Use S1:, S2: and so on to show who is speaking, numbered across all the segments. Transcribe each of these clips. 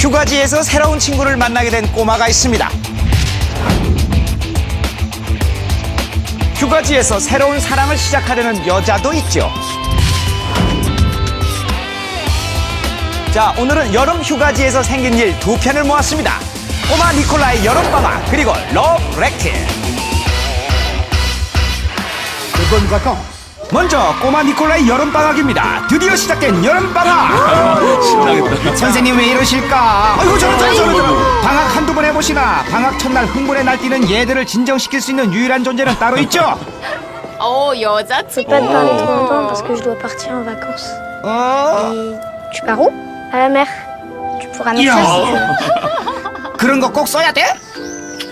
S1: 휴가지에서 새로운 친구를 만나게 된 꼬마가 있습니다. 휴가지에서 새로운 사랑을 시작하려는 여자도 있죠. 자, 오늘은 여름 휴가지에서 생긴 일 두 편을 모았습니다. 꼬마 니콜라의 여름방학, 그리고 러브 렉트. 먼저 꼬마 니콜라의 여름방학입니다. 드디어 시작된 여름방학.
S2: 신나겠다.
S1: 선생님 왜 이러실까? 아이고 저런 저런 저런 저런. 방학 한두 번 해보시나? 방학 첫날 흥분에 날뛰는 얘들을 진정시킬 수 있는 유일한 존재는 따로 있죠.
S3: 어
S4: C'est
S3: 여자친구.
S4: pas de parler trop longtemps parce que je dois partir en vacances.
S1: 어?
S4: Et tu pars où À la mer. Tu pourras m'écrire
S1: Ya.
S4: si tu veux.
S1: 그런 거 꼭 써야 돼?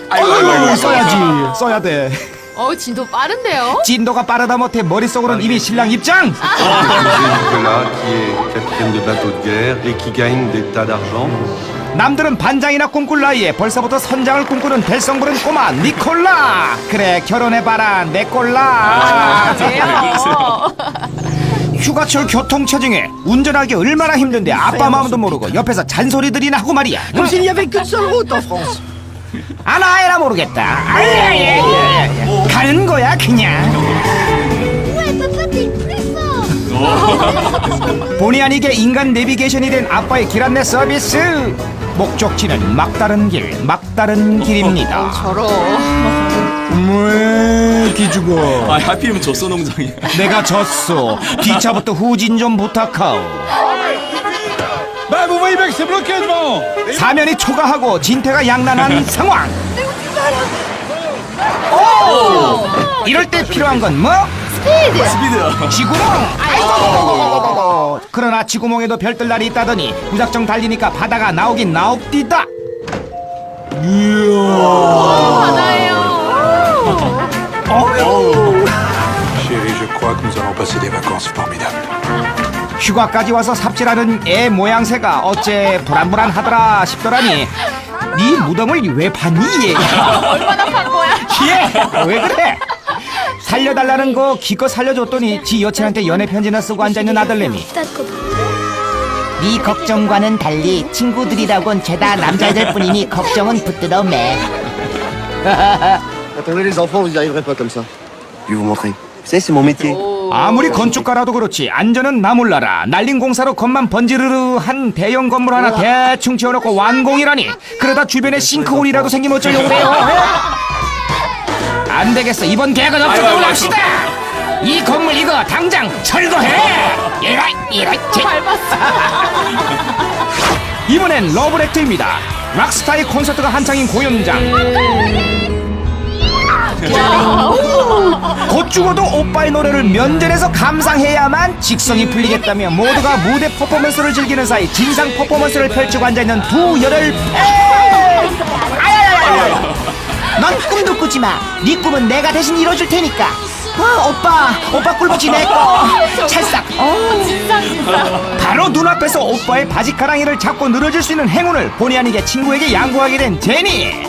S2: 아이고.
S1: 써야지. 써야 돼.
S3: 어 진도 빠른데요?
S1: 진도가 빠르다 못해 머릿속으로는 이미 신랑 입장.
S5: Nicolas, qui est capitaine de bateau de guerre et qui gagne des tas d'argent.
S1: 남들은 반장이나 꿈꿀 나이에 벌써부터 선장을 꿈꾸는 될성부른 꼬마 니콜라. 그래 결혼해봐라 내 꼴라. 휴가철 교통체증에 운전하기 얼마나 힘든데 아빠 마음도 모르고 옆에서 잔소리들이나 하고 말이야.
S6: Comme s'il n'y avait qu'une seule route en France.
S1: 아나해라 모르겠다. 아예 가는 거야 그냥. 본의 아니게 인간 내비게이션이 된 아빠의 길 안내 서비스. 목적지는 막다른 길, 막다른 길입니다.
S3: 저러.
S1: 왜 기죽어?
S2: 아, 하필이면 젖소 농장이야.
S1: 내가 졌어. 뒤차부터 후진 좀 부탁하오.
S6: Bah, vous voyez bien que c'est bloqué devant.
S1: 사면이 초과하고 진태가 양난한 상황. 오! 이럴 때 필요한 건 뭐?
S2: 스피드야.
S1: 지구멍. 아이고. 그러나 지구멍에도 별들 날이 있다더니 무작정 달리니까 바다가 나오긴 나옵디다.
S7: Chérie, je crois que nous allons passer des vacances formidables.
S1: 휴가까지 와서 삽질하는 애 모양새가 어째 불안불안하더라 싶더라니. 네 무덤을 왜 봤니 얘?
S3: 얼마나 판 거야?
S1: 얘! 왜 그래? 살려달라는 거 기껏 살려줬더니 지 여친한테 연애 편지나 쓰고 앉아있는 아들내미.
S8: 네 걱정과는 달리 친구들이라곤 죄다 남자들 뿐이니 걱정은 붙들어 매.
S6: Attendez les enfants, vous n'y arriverez pas comme ça. Je vais vous montrer. Vous savez, c'est mon métier.
S1: 아무리 건축가라도 그렇지 안전은 나 몰라라. 날린 공사로 겉만 번지르르 한 대형 건물 하나 대충 지어놓고 완공이라니. 그러다 주변에 싱크홀이라도 생기면 어쩌려고 그래요 안 되겠어. 이번 계약은 없애고 합시다. 이 건물 이거 당장 철거해. 이라 이라 제. 이번엔 러브렉트입니다. 락스타의 콘서트가 한창인 고연장 곧 죽어도 오빠의 노래를 면전에서 감상해야만 직성이 풀리겠다며 모두가 무대 퍼포먼스를 즐기는 사이 진상 퍼포먼스를 펼치고 앉아있는 두 열혈 팬!
S8: 넌 꿈도 꾸지 마. 네 꿈은 내가 대신 이뤄줄 테니까. 어, 오빠, 오빠 꿀벅지 내 거. 찰싹. 어.
S3: 진짜 진짜.
S1: 바로 눈앞에서 오빠의 바지 가랑이를 잡고 늘어질 수 있는 행운을 본의 아니게 친구에게 양보하게 된 제니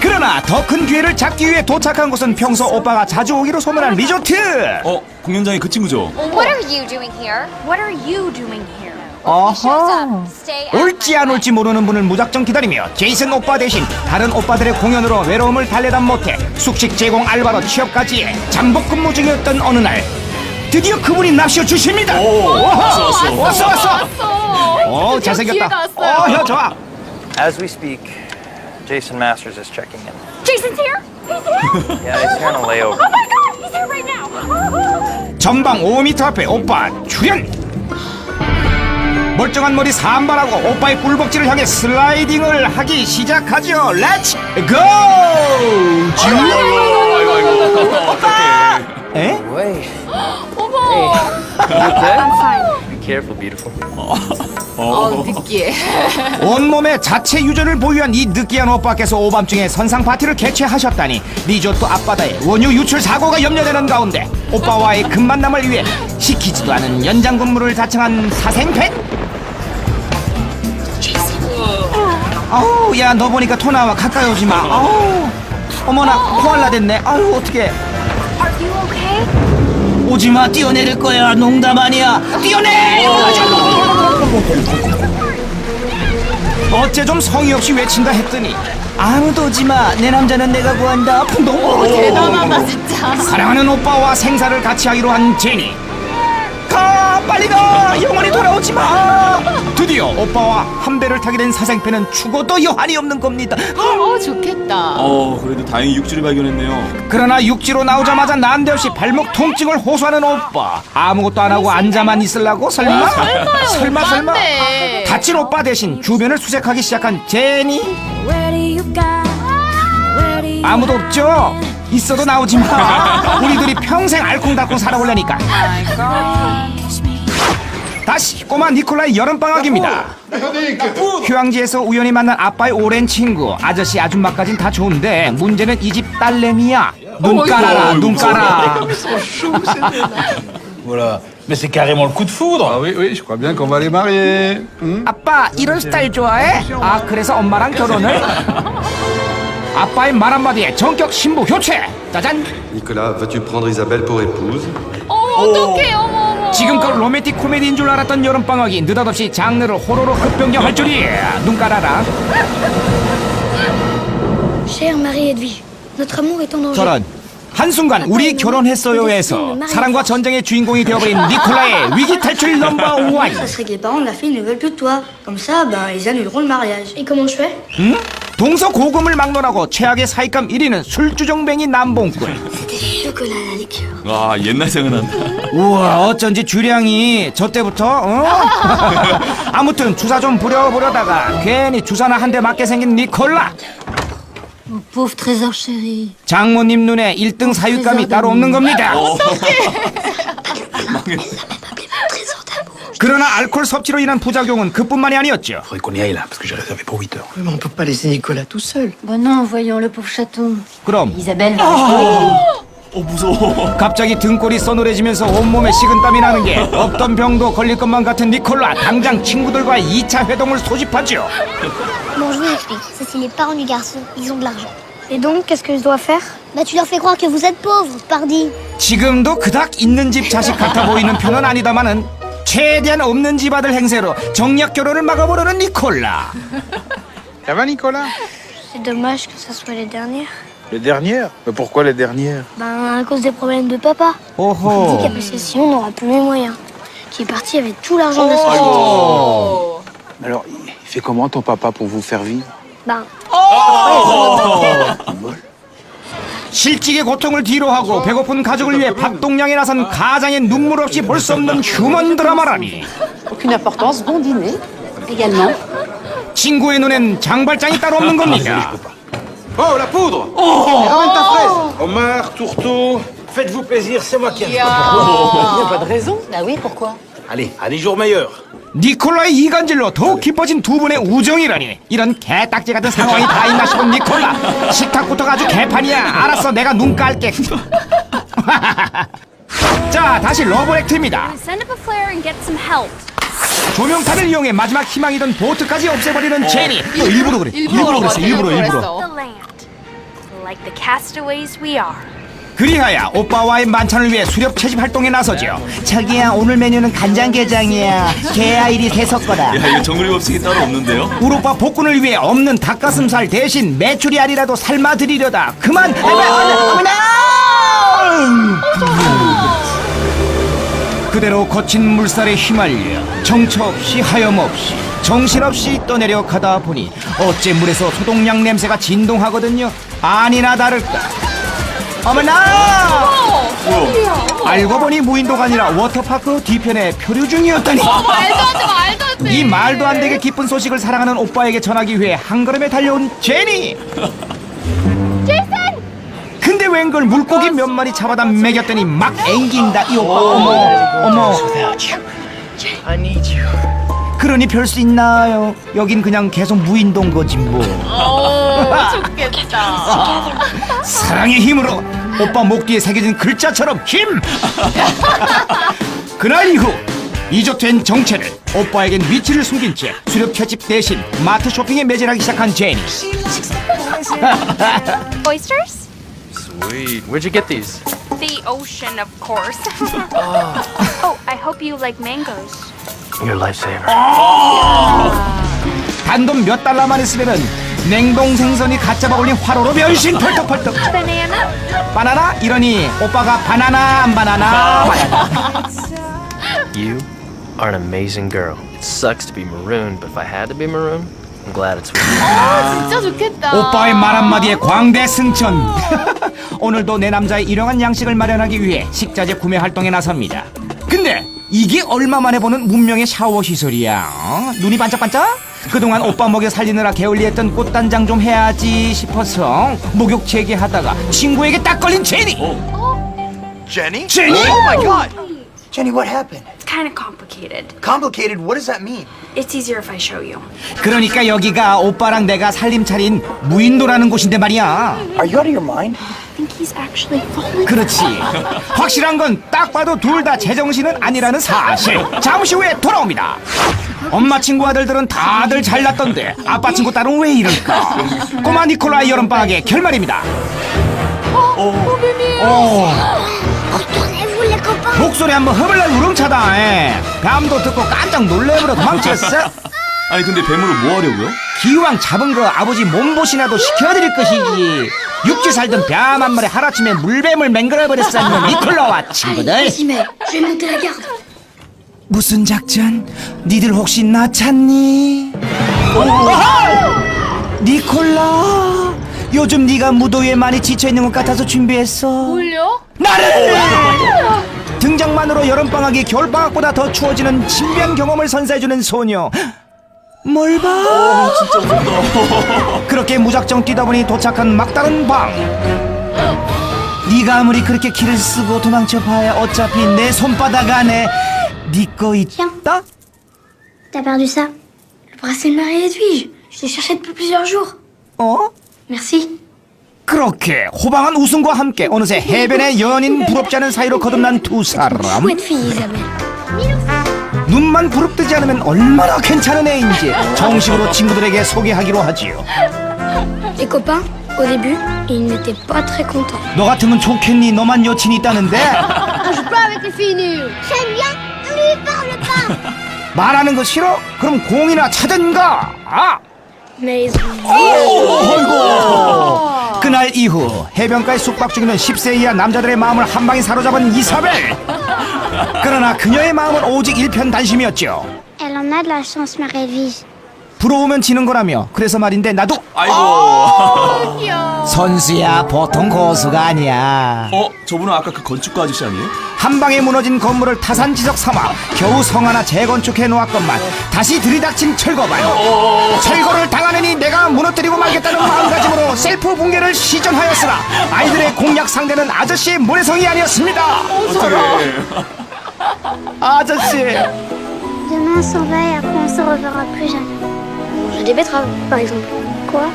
S1: 그러나 더 큰 기회를 잡기 위해 도착한 곳은 평소 오빠가 자주 오기로 소문난 리조트
S2: 어, 공연장이 그 친구죠?
S9: What are you doing here?
S4: What are you doing here?
S9: At
S1: 올지 안 올지 모르는 분을 무작정 기다리며 제이슨 오빠 대신 다른 오빠들의 공연으로 외로움을 달래다 못해 숙식 제공 알바로 취업까지 해 잠복 근무 중이었던 어느 날 드디어 그분이 납시어 주십니다.
S2: 오, 왔어, 왔어.
S1: 왔어 왔어.
S3: 왔어.
S1: 어
S3: 드디어
S1: 잘생겼다. 어혀 좋아.
S10: As we speak, Jason Masters is checking in.
S9: Jason's here. He's here.
S10: Yeah, he's here on a layover.
S9: Oh my God, he's here right now.
S1: 전방 5m 앞에 오빠 출연. 멀쩡한 머리 산발하고 오빠의 꿀벅지를 향해 슬라이딩을 하기 시작하죠. 렛츠 고! 주.
S2: 아이고, 아이고. 어떡해.
S1: 에?
S10: Wait.
S3: 어머.
S10: Be careful, beautiful.
S3: 어 느끼해.
S1: 온몸에 자체 유전을 보유한 이 느끼한 오빠께서 오밤중에 선상 파티를 개최하셨다니 리조트 앞바다에 원유 유출 사고가 염려되는 가운데 오빠와의 금만남을 위해 시키지도 않은 연장 근무를 자청한 사생팬? 아우 야 너 보니까 토 나와. 가까이 오지 마. 아우 어머나 코알라 됐네. 아유 어떡해.
S4: Are you okay?
S1: 오지 마 뛰어내릴 거야 농담 아니야. 뛰어내! 어째 좀 성의 없이 외친다 했더니
S8: 아무도 오지마 내 남자는 내가 구한다. 풍동
S3: 대단하다 진짜.
S1: 사랑하는 오빠와 생사를 같이 하기로 한 제니. 가 빨리 가 영원히 돌아오지 마 드디어 오빠와 한 배를 타게 된 사생팬은 죽어도 여한이 없는 겁니다
S3: 어 좋겠다.
S2: 어, 그래도 다행히 육지를 발견했네요.
S1: 그러나 육지로 나오자마자 난데없이 발목 통증을 호소하는 오빠 아무것도 안 하고 앉아만 있으려고 설마 설마 설마
S3: 오빠인데.
S1: 다친 오빠 대신 주변을 수색하기 시작한 제니 아무도 없죠? 있어도 나오지 마. 우리들이 평생 알콩달콩 살아올라니까. 다시 꼬마 니콜라의 여름방학입니다. 휴양지에서 우연히 만난 아빠의 오랜 친구 아저씨 아줌마까진 다 좋은데 문제는 이 집 딸내미야. 눈 깔아라 눈 깔아.
S7: Voilà. Mais c'est carrément le coup de foudre.
S5: Ah oui, oui, je crois bien qu'on va les marier. Hmm
S1: 아빠 이런 스타일 좋아해? 아 그래서 엄마랑 결혼을? 아빠의 말 한마디에 전격 신부 교체. 짜잔.
S5: Nicolas, vas-tu prendre Isabelle pour épouse
S3: 어 어떡해 어머 어머.
S1: 지금껏 로맨틱 코미디인 줄 알았던 여름방학이 느닷없이 장르를 호로로 급변경할 줄이야 눈 깔아라
S4: Chère Marie Edwige, notre amour est en danger.
S1: 저런 한순간 우리 결혼했어요에서 사랑과 전쟁의 주인공이 되어버린 니콜라의 위기 탈출 넘버 원
S11: Ça serait que les parents de la fille ne veulent plus de toi. Comme ça, ben, ils annuleront le mariage.
S4: Et comment je fais
S1: 응? 동서 고금을 막론하고 최악의 사익감 1위는 술주정뱅이 남봉꾼.
S2: 와, 옛날 생각난다.
S1: 우와 어쩐지 주량이 저 때부터 어? 아무튼 주사 좀 부려보려다가 괜히 주사나 한 대 맞게 생긴 니콜라. 장모님 눈에 1등 사육감이 따로 없는 겁니다
S11: Trésor d'amour.
S1: 그러나 알코올 섭취로 인한 부작용은 그뿐만이 아니었죠.
S7: Faudrait qu'on y aille là, parce que j'ai réservé pour 8 heures.
S6: Mais on peut pas laisser Nicolas tout seul.
S11: Bon non, voyons le pauvre chaton.
S1: 그럼
S11: Isabelle va.
S2: 어, 무서워.
S1: 갑자기 등골이 서늘해지면서 온몸에 식은땀이 나는 게 없던 병도 걸릴 것만 같은 니콜라 당장 친구들과의 2차 회동을 소집하죠.
S4: Bon, je vous explique. Ça, c'est les parents du garçon. Ils ont de l'argent. Et donc, qu'est-ce que je dois faire Bah, tu leur fais croire que vous êtes pauvre, pardi.
S1: 지금도 그닥 있는 집 자식 같아 보이는 편은 아니다마는 최대한 없는 집 아들 행세로 정략 결혼을 막아보려는 니콜라.
S7: Ça va, Nicolas
S4: C'est dommage que ça soit les dernières.
S7: Les dernières Mais pourquoi les dernières
S4: Ben, à cause des problèmes de papa. Il dit
S1: 오호.
S4: qu'avec ces sinon, on n'aura plus les moyens. Qui est parti avec tout l'argent de la société.
S3: 어.
S7: Alors, il fait comment ton papa pour vous faire vivre
S4: Ben,
S1: 실직의 고통을 뒤로하고 배고픈 가족을 위해 밥동량에 나선 가장의 눈물 없이 볼 수 없는 휴먼 드라마라니.
S12: Aucune importance, bon dîner également.
S1: 친구의 눈엔 장발장이 따로 없는 겁니다.
S7: Oh, la poudre Ramène ta fraise Homard, tourteau, faites-vous plaisir, c'est moi qui ai
S12: Il n'y a pas de raison. Ah oui, pourquoi
S7: Des jours meilleurs.
S1: 니콜라의 이간질로 더욱 깊어진 두 분의 우정이라니. 이런 개딱지 같은 상황이 다 있나 싶은 니콜라. 식탁부터가 아주 개판이야. 알았어 내가 눈 깔게. 자 다시
S9: help.
S1: 조명탄을 이용해 마지막 희망이던 보트까지 없애버리는 제니. 이거 일부러 그래. 일부러 그랬어. 일부러 일부러 그리하여 오빠와의 만찬을 위해 수렵 채집 활동에 나서죠
S8: 자기야 오늘 메뉴는 간장게장이야 게아이리 새섞어라
S2: 야, 이거 정글이 법칙이 따로 없는데요?
S1: 우리 오빠 복근을 위해 없는 닭가슴살 대신 메추리 알이라도 삶아 드리려다 그만 어머나 그대로 거친 물살에 휘말려 정처 없이 하염없이 정신없이 떠내려 가다 보니 어째 물에서 소독약 냄새가 진동하거든요 아니나 다를까 어머나! 알고 보니 무인도가 아니라 워터파크 뒤편에 표류 중이었다니.
S3: 말도 안 돼, 말도 안 돼.
S1: 이 말도 안 되게 기쁜 소식을 사랑하는 오빠에게 전하기 위해 한 걸음에 달려온 제니. 근데 웬걸 물고기 몇 마리 잡아다 먹였더니 막 앵긴다 이 오빠. 어머 어머. 그러니 별 수 있나요? 여긴 그냥 계속 무인도인 거지 뭐.
S3: 어, 좋겠다.
S1: 사랑의 힘으로 오빠 목 뒤에 새겨진 글자처럼 힘 그날 이후 이적된 정체를 오빠에겐 위치를 숨긴 채 수렵 채집 대신 마트 쇼핑에 매진하기 시작한 제니
S9: Oysters?
S10: Sweet. Where'd you get these?
S9: The ocean, of course. oh, I hope you like mangoes.
S10: Your lifesaver.
S1: 단돈 몇 달러만 있으면은 냉동 생선이 갓 잡아 올린 화로로 변신 펄떡펄떡
S9: Banana?
S1: 바나나 이러니 오빠가 바나나 안 바나나 바나나
S13: You are an amazing girl. It sucks to be marooned, but if I had to be marooned, I'm glad it's with you.
S3: 아, 진짜 좋겠다.
S1: 오빠의 말 한마디에 광대 승천 오늘도 내 남자의 일용한 양식을 마련하기 위해 식자재 구매 활동에 나섭니다 근데 이게 얼마 만에 보는 문명의 샤워 시설이야 어? 눈이 반짝반짝? 그동안 오빠 먹여 살리느라 게을리했던 꽃단장 좀 해야지 싶어서 목욕 재개하다가 친구에게 딱 걸린 제니
S8: Jenny?
S1: 제니?
S8: Oh my god! Jenny, what happened?
S9: It's kind of complicated.
S8: Complicated? What does that mean?
S9: It's easier if I show you.
S1: 그러니까 여기가 오빠랑 내가 살림 차린 무인도라는 곳인데 말이야
S8: Are you out of your mind?
S9: I think he's actually falling.
S1: 그렇지. 확실한 건 딱 봐도 둘 다 제정신은 아니라는 사실. 잠시 후에 돌아옵니다. 엄마 친구 아들들은 다들 잘났던데 아빠 친구 딸은 왜 이럴까? 꼬마 니콜라의 여름방학의 결말입니다. 어,
S4: les copains
S1: 목소리 한번 흐물날 우렁차다. 예. 감도 듣고 깜짝 놀래버려 도망쳤어.
S2: 아니 근데 뱀으로 뭐 하려고요?
S1: 기왕 잡은 거 아버지 몸보신이라도 시켜드릴 것이지. 육지 살던 뱀 한 마리 하루아침에 물뱀을 맹글어버렸었는 니콜라와 친구들. 무슨 작전? 니들 혹시 나 찾니? 니콜라 요즘 네가 무도위에 많이 지쳐있는 것 같아서 준비했어
S3: 뭘요?
S1: 나를 등장만으로 여름방학이 겨울방학보다 더 추워지는 신비한 경험을 선사해주는 소녀 뭘 봐?
S2: 진짜 무섭다.
S1: 그렇게 무작정 뛰다 보니 도착한 막다른 방 네가 아무리 그렇게 길을 쓰고 도망쳐봐야 어차피 내 손바닥 안에 네거 있다?
S4: T'as perdu ça
S11: Le bracelet de Marie Edwige. Je l'ai cherché depuis plusieurs jours.
S1: 어?
S11: Merci.
S1: 그렇게 호방한 웃음과 함께 어느새 해변의 연인 부럽지 않은 사이로 거듭난 두 사람
S11: Chouette fille, Isabelle.
S1: 눈만 부릅뜨지 않으면 얼마나 괜찮은 애인지 정식으로 친구들에게 소개하기로 하지요
S11: Les copains, au début, ils n'étaient pas très contents.
S1: 너 같으면 좋겠니 너만 여친이 있다는데
S4: Ah, pas
S1: 말하는 거 싫어? 그럼 공이나 찾은가 아! 어이구 그날 이후 해변가에 숙박 중이던 10세 이하 남자들의 마음을 한 방에 사로잡은 이사벨 그러나 그녀의 마음은 오직 일편단심이었죠
S4: Elle en a de la chance, Marie Edwige.
S1: 부러우면 지는 거라며 그래서 말인데 나도
S2: 아이고.
S3: 귀여워.
S1: 선수야 보통 고수가 아니야
S2: 어? 저분은 아까 그 건축가 아저씨 아니에요?
S1: 한 방에 무너진 건물을 타산지석 삼아 겨우 성 하나 재건축해 놓았건만 다시 들이닥친 철거반 철거를 당하느니 내가 무너뜨리고 말겠다는 마음가짐으로 셀프 붕괴를 시전하였으나 아이들의 공략 상대는 아저씨의 모래성이 아니었습니다
S2: 어떻게?
S1: 아저씨
S4: Demain, on s'en va et après, on se reverra plus jamais.
S11: J'ai des betteraves, par exemple.
S4: Quoi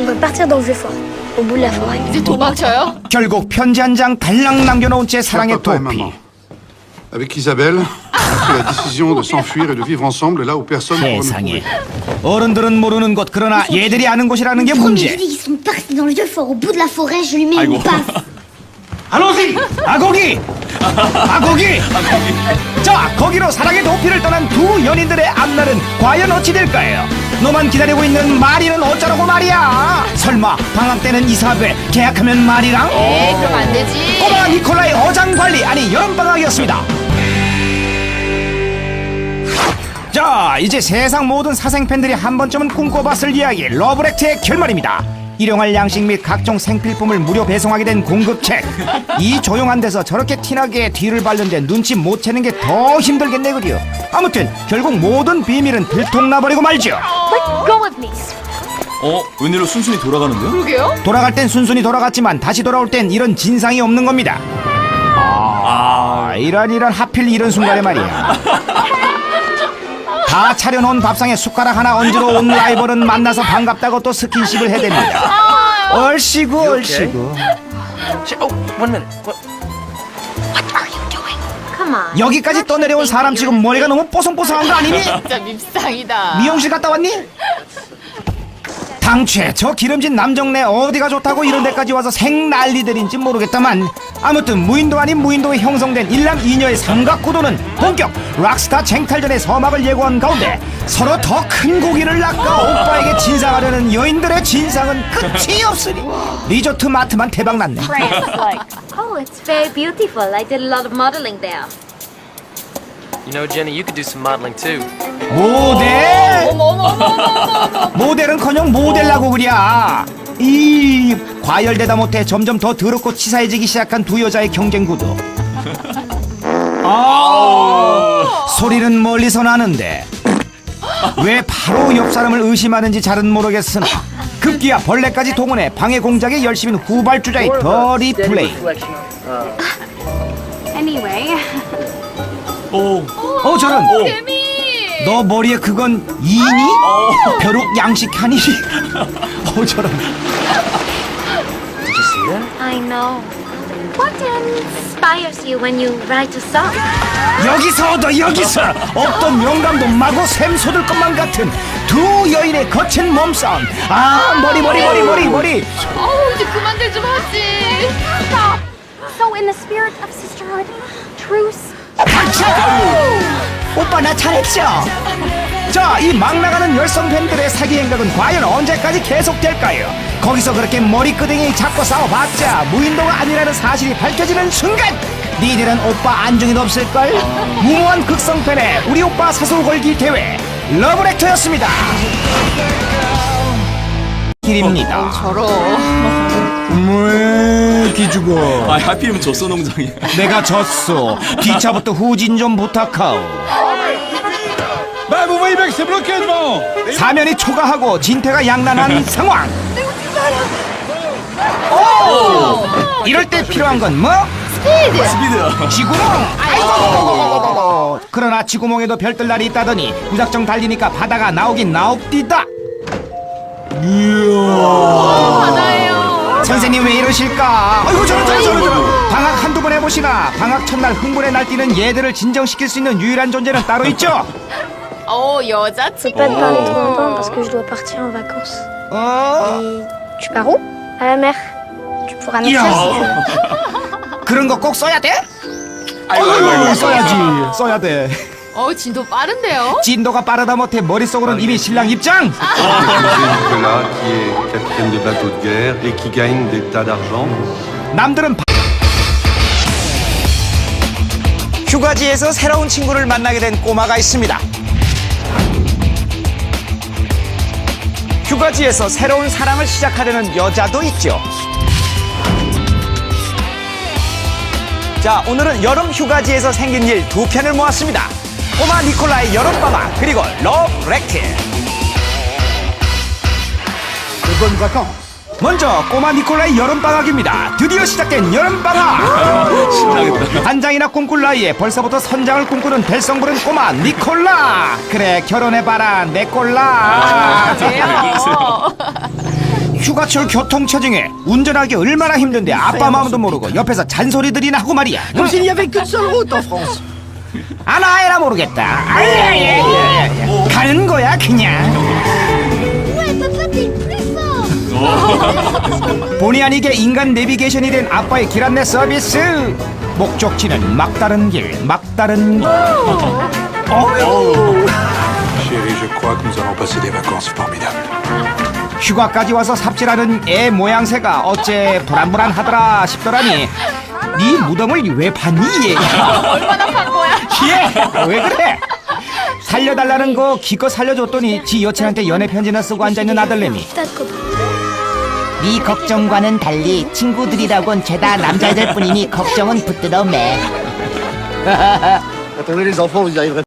S11: On va partir dans le vieux fort, au bout de la forêt.
S3: 이제 도망쳐요?
S1: 결국 편지 한 장 달랑 남겨놓은 채 사랑의
S5: Papa et
S1: 도피
S5: maman. Avec Isabelle, on a pris la décision de s'enfuir et de vivre ensemble là où personne ne pourra nous
S1: 세상에
S5: trouver.
S1: 어른들은 모르는 곳 그러나 얘들이 아는 곳이라는 게
S4: Premier
S1: 문제
S4: dit qu'ils sont partis dans le vieux fort au bout de la forêt, je lui mets
S2: Aïe,
S4: une
S2: bon.
S4: baffe.
S1: 아고기! 아고기! 아고기! 자, 거기로 사랑의 도피를 떠난 두 연인들의 앞날은 과연 어찌 될까요? 너만 기다리고 있는 마리는 어쩌라고 말이야? 설마 방학 때는 이사벨, 계약하면 마리랑?
S3: 에이, 그럼 안 되지.
S1: 꼬마 니콜라의 어장 관리 아니 여름 방학이었습니다. 자, 이제 세상 모든 사생 팬들이 한 번쯤은 꿈꿔봤을 이야기 러브렉트의 결말입니다. 일용할 양식 및 각종 생필품을 무료 배송하게 된 공급책. 이 조용한 데서 저렇게 티나게 뒤를 밟는데 눈치 못 채는 게 더 힘들겠네 그려. 아무튼 결국 모든 비밀은 들통나버리고 말죠.
S9: Let go of me.
S2: 어? 웬일로 순순히 돌아가는데요?
S3: 그러게요?
S1: 돌아갈 땐 순순히 돌아갔지만 다시 돌아올 땐 이런 진상이 없는 겁니다. 아, 이런 이런 하필 이런 순간에 말이야. 다 차려놓은 밥상에 숟가락 하나 얹으러 온 라이벌은 만나서 반갑다고 또 스킨십을 해댑니다. 얼씨구 얼씨구.
S13: Oh, one minute. What?
S9: Come on.
S1: 여기까지 떠내려온 사람 지금 머리가 너무 뽀송뽀송한 거 아니니?
S3: 진짜 밉상이다.
S1: 미용실 갔다 왔니? 당최 저 기름진 남정네 어디가 좋다고 이런 데까지 와서 생 난리들인지 모르겠다만 아무튼 무인도 아닌 무인도에 형성된 일남 이녀의 삼각구도는 본격 락스타 쟁탈전의 서막을 예고한 가운데 서로 더 큰 고기를 낚아 오빠에게 진상하려는 여인들의 진상은 끝이 없으니 리조트 마트만 대박났네.
S9: Oh, it's very beautiful. I did a lot of modeling there.
S13: You know, Jenny, you could do some modeling too.
S1: 모델. 모델은커녕 모델라고 그랴 이 과열되다 못해 점점 더 더럽고 치사해지기 시작한 두 여자의 경쟁 구도 아 소리는 멀리서 나는데 왜 바로 옆 사람을 의심하는지 잘은 모르겠으나 급기야 벌레까지 동원해 방해 공작에 열심인 후발주자의 더리 플레이
S9: Anyway,
S2: 오.
S1: 어 저런
S3: 개미.
S1: 너 머리에 그건 이니? 벼룩 양식 하니? 어 저런
S13: Did you see that?
S9: I know. What inspires you when you write a song?
S1: 여기서 얻어 여기서 없던 영감도 마구 샘솟을 것만 같은 두 여인의 거친 몸싸움 아 머리 머리 머리 머리 머리
S3: 어우 이제 그만들 좀 하지.
S9: Stop! So, in the spirit of sisterhood, truce,
S1: 오빠 나 잘했죠? 자 이 막 나가는 열성 팬들의 사기 행각은 과연 언제까지 계속될까요? 거기서 그렇게 머리끄댕이 잡고 싸워봤자 무인도가 아니라는 사실이 밝혀지는 순간 니들은 오빠 안중에도 없을걸? 무모한 극성팬의 우리 오빠 사소 걸기 대회 러브렉터였습니다 길입니다 왜 기 죽어.
S2: 아 하필이면 젖소 농장이야.
S1: 내가 졌어 기차부터 후진 좀 부탁하오.
S7: Bah, vous voyez bien que c'est bloqué devant
S1: 사면이 초과하고 진태가 양난한 상황. 오! 이럴 때 필요한 건 뭐?
S2: 스피드.
S1: 지구멍 아이고! 그러나 지구멍에도 별들 날이 있다더니 무작정 달리니까 바다가 나오긴 나옵디다.
S3: 바다예요.
S1: 선생님 왜 이러실까? 아이고 저런 저런 저런 저런 방학 한두 번 해보시나 방학 첫날 흥분에 날뛰는 얘들을 진정시킬 수 있는 유일한 존재는 따로 있죠
S3: 어
S4: C'est
S3: 여자친구.
S4: pas de parler trop longtemps parce que je dois partir en vacances.
S1: 어?
S4: Et tu pars où À la mer. Tu pourras m'écrire si tu veux.
S1: 그런 거 꼭 써야 돼?
S2: 아이고.
S1: 써야지 써야 돼
S3: 어 진도 빠른데요?
S1: 진도가 빠르다 못해 머릿속으로는 이미 신랑 입장
S5: C'est Nicolas qui est capitaine de bateau de guerre et qui gagne des tas d'argent.
S1: 남들은 바- 휴가지에서 새로운 친구를 만나게 된 꼬마가 있습니다. 휴가지에서 새로운 사랑을 시작하려는 여자도 있죠. 자, 오늘은 여름 휴가지에서 생긴 일 두 편을 모았습니다. 꼬마 니콜라의 여름방학 그리고 러브 렉트. 먼저 꼬마 니콜라의 여름방학입니다. 드디어 시작된 여름방학.
S2: 신나겠다.
S1: 단장이나 꿈꿀 나이에 벌써부터 선장을 꿈꾸는 될성부른 꼬마 니콜라. 그래 결혼해봐라 내 꼴라.
S3: 돼요.
S1: 휴가철 교통체증에 운전하기 얼마나 힘든데 아빠 마음도 모르고 옆에서 잔소리들이나 하고 말이야.
S8: Comme s'il n'y avait qu'une seule route en France.
S1: 아나 해라 모르겠다. 아야야 야 야. 가는 거야 그냥.
S4: Ouais, papa, t'es le plus fort
S1: 본의 아니게 인간 내비게이션이 된 아빠의 길 안내 서비스. 목적지는 막다른 길, 막다른 길. 어휴.
S7: Chérie, je crois que nous allons passer des vacances formidables.
S1: 휴가까지 와서 삽질하는 애 모양새가 어째 불안불안하더라 싶더라니 네 무덤을 왜 봤니 얘?
S3: 얼마나 판 거야?
S1: 얘? 왜 그래? 살려달라는 거 기껏 살려줬더니 지 여친한테 연애 편지나 쓰고 앉아있는 아들내미.
S8: 네 걱정과는 달리 친구들이라곤 죄다 남자애들 뿐이니 걱정은 붙들어 매.